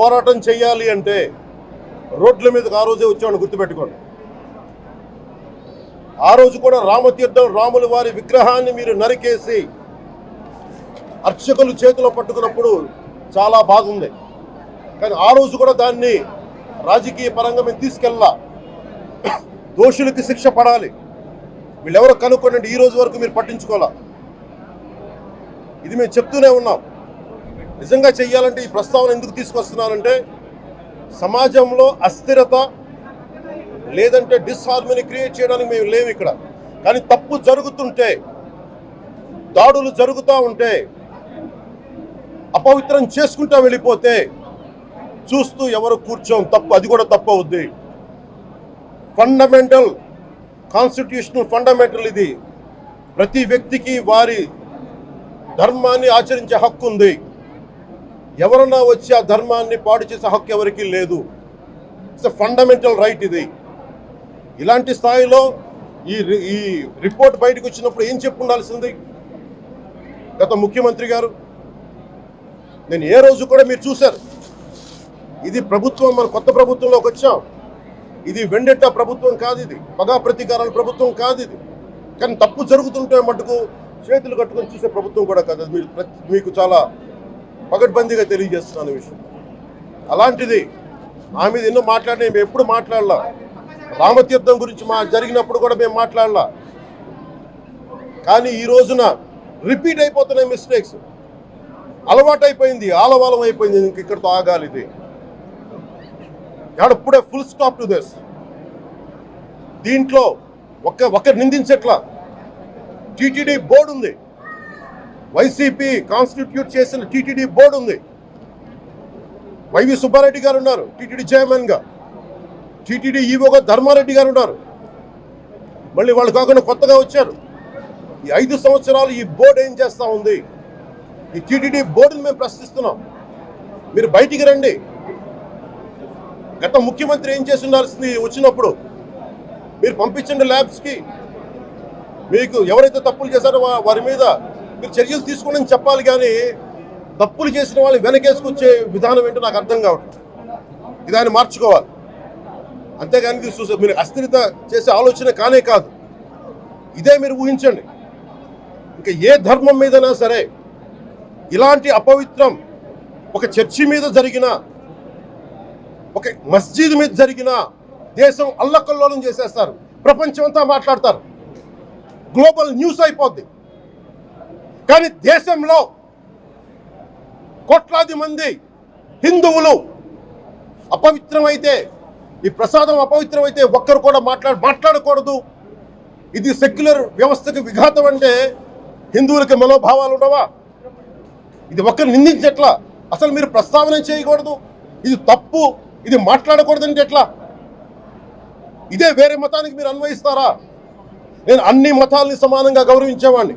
పోరాటం చేయాలి అంటే రోడ్ల మీదకి ఆ రోజే వచ్చామని గుర్తుపెట్టుకోండి. ఆ రోజు కూడా రామతీర్థం రాముల వారి విగ్రహాన్ని మీరు నరికేసి అర్చకులు చేతిలో పట్టుకున్నప్పుడు చాలా బాగుంది. కానీ ఆ రోజు కూడా దాన్ని రాజకీయ పరంగా మేము తీసుకెళ్ళా దోషులకి శిక్ష పడాలి. వీళ్ళెవరో కనుక్కోండి ఈ రోజు వరకు మీరు పట్టించుకోవాలా? ఇది మేము చెప్తూనే ఉన్నాం. నిజంగా చెయ్యాలంటే ఈ ప్రస్తావన ఎందుకు తీసుకొస్తున్నానంటే సమాజంలో అస్థిరత లేదంటే డిస్హార్మోని క్రియేట్ చేయడానికి మేము లేవు ఇక్కడ. కానీ తప్పు జరుగుతుంటే దాడులు జరుగుతూ ఉంటే అపవిత్రం చేసుకుంటా వెళ్ళిపోతే చూస్తూ ఎవరు కూర్చోం తప్పు అది కూడా తప్పు అవుద్ది. ఫండమెంటల్ కాన్స్టిట్యూషనల్ ఫండమెంటల్ ఇది. ప్రతి వ్యక్తికి వారి ధర్మాన్ని ఆచరించే హక్కు ఉంది. ఎవరన్నా వచ్చి ఆ ధర్మాన్ని పాడు చేసే హక్కు ఎవరికీ లేదు. ఇట్స్ ఫండమెంటల్ రైట్ ఇది. ఇలాంటి స్థాయిలో ఈ ఈ రిపోర్ట్ బయటకు వచ్చినప్పుడు ఏం చెప్పు ఉండాల్సింది? గత ముఖ్యమంత్రి గారు నేను ఏ రోజు కూడా మీరు చూశారు. ఇది ప్రభుత్వం మన కొత్త ప్రభుత్వంలోకి వచ్చాం. ఇది వెండెట్ట ప్రభుత్వం కాదు ఇది. పగా ప్రతీకారాల ప్రభుత్వం కాదు ఇది. కానీ తప్పు జరుగుతుంటే మటుకు చేతులు కట్టుకొని చూసే ప్రభుత్వం కూడా కాదు. మీరు మీకు చాలా పకడ్బందీగా తెలియజేస్తున్నాను విషయం. అలాంటిది ఆ మీద ఎన్నో మాట్లాడినా మేము ఎప్పుడు మాట్లాడలా. రామతీర్థం గురించి మా జరిగినప్పుడు కూడా మేము మాట్లాడలా. కానీ ఈ రోజున రిపీట్ అయిపోతున్నాయి మిస్టేక్స్. అలవాటు అయిపోయింది ఆలవాలం అయిపోయింది ఇంక ఇక్కడితో ఆగాలి ఇది. ఇప్పుడే ఫుల్ స్టాప్ టు దిస్ దీంట్లో ఒక్క ఒక్క నిందించట్లా. టీటీడీ బోర్డు ఉంది. వైసీపీ కాన్స్టిట్యూట్ చేసిన టీటీడీ బోర్డు ఉంది. వైవి సుబ్బారెడ్డి గారు ఉన్నారు టీటీడీ చైర్మన్గా. టీటీడీ ఈవోగా ధర్మారెడ్డి గారు ఉన్నారు. మళ్ళీ వాళ్ళు కాకుండా కొత్తగా వచ్చారు. ఈ ఐదు సంవత్సరాలు ఈ బోర్డు ఏం చేస్తూ ఉంది? ఈ టీటీడీ బోర్డుని మేము ప్రశ్నిస్తున్నాం. మీరు బయటికి రండి. గత ముఖ్యమంత్రి ఏం చేసి ఉండాల్సింది వచ్చినప్పుడు మీరు పంపించండి ల్యాబ్స్కి మీకు ఎవరైతే తప్పులు చేశారో వారి మీద మీరు చర్యలు తీసుకోండి చెప్పాలి కానీ తప్పులు చేసిన వాళ్ళని వెనకేసుకొచ్చే విధానం ఏంటో నాకు అర్థం కావట్లేదు. ఇది ఆయన మార్చుకోవాలి. అంతేగాని చూసే మీరు అస్థిరత చేసే ఆలోచన కానే కాదు. ఇదే మీరు ఊహించండి. ఇంకా ఏ ధర్మం మీదైనా సరే ఇలాంటి అపవిత్రం ఒక చర్చి మీద జరిగిన ఒక మస్జిద్ మీద జరిగిన దేశం అల్లకల్లోలం చేసేస్తారు. ప్రపంచం అంతా మాట్లాడతారు. గ్లోబల్ న్యూస్ అయిపోద్ది. కానీ దేశంలో కోట్లాది మంది హిందువులు అపవిత్రమైతే ఈ ప్రసాదం అపవిత్రమైతే ఒక్కరు కూడా మాట్లాడ మాట్లాడకూడదు. ఇది సెక్యులర్ వ్యవస్థకు విఘాతం అంటే హిందువులకి మనోభావాలు ఉండవా? ఇది ఒక్కరు నిందించట్లా? అసలు మీరు ప్రస్తావన చేయకూడదు? ఇది తప్పు? ఇది మాట్లాడకూడదు అంటే ఎట్లా? ఇదే వేరే మతానికి మీరు అన్వయిస్తారా? నేను అన్ని మతాల్ని సమానంగా గౌరవించేవాడిని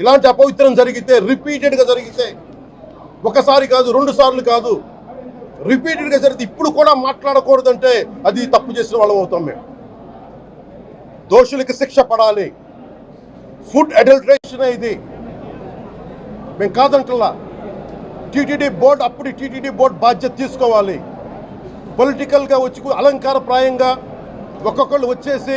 ఇలాంటి అపవిత్రం జరిగితే రిపీటెడ్గా జరిగితే ఒకసారి కాదు రెండు సార్లు కాదు రిపీటెడ్గా జరిగితే ఇప్పుడు కూడా మాట్లాడకూడదంటే అది తప్పు చేసిన వాళ్ళం అవుతాం మేము. దోషులకి శిక్ష పడాలి. ఫుడ్ అడల్ట్రేషన్ ఇది. మేము కాదంటలా టీటీడీ బోర్డు అప్పుడు టీటీడీ బోర్డు బాధ్యత తీసుకోవాలి. పొలిటికల్గా వచ్చి అలంకారప్రాయంగా ఒక్కొక్కళ్ళు వచ్చేసి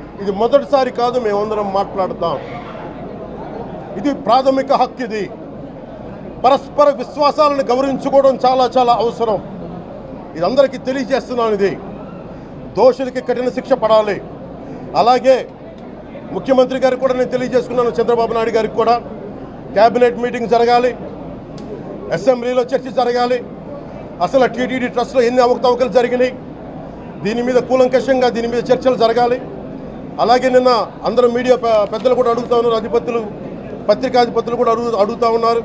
ఇది మొదటిసారి కాదు మేమందరం మాట్లాడతాం ఇది ప్రాథమిక హక్కు ఇది. పరస్పర విశ్వాసాలను గౌరవించుకోవడం చాలా చాలా అవసరం. ఇది అందరికీ తెలియజేస్తున్నాను ఇది. దోషులకి కఠిన శిక్ష పడాలి. అలాగే ముఖ్యమంత్రి గారికి కూడా నేను తెలియజేసుకున్నాను చంద్రబాబు నాయుడు గారికి కూడా. క్యాబినెట్ మీటింగ్ జరగాలి. అసెంబ్లీలో చర్చ జరగాలి. అసలు టీటీడీ ట్రస్ట్లో ఎన్ని అవకతవకలు జరిగినాయి? దీని మీద కూలంకషంగా దీని మీద చర్చలు జరగాలి. అలాగే నిన్న అందరూ మీడియా పెద్దలు కూడా అడుగుతా ఉన్నారు. అధిపతులు పత్రికాధిపతులు కూడా అడుగు అడుగుతా ఉన్నారు.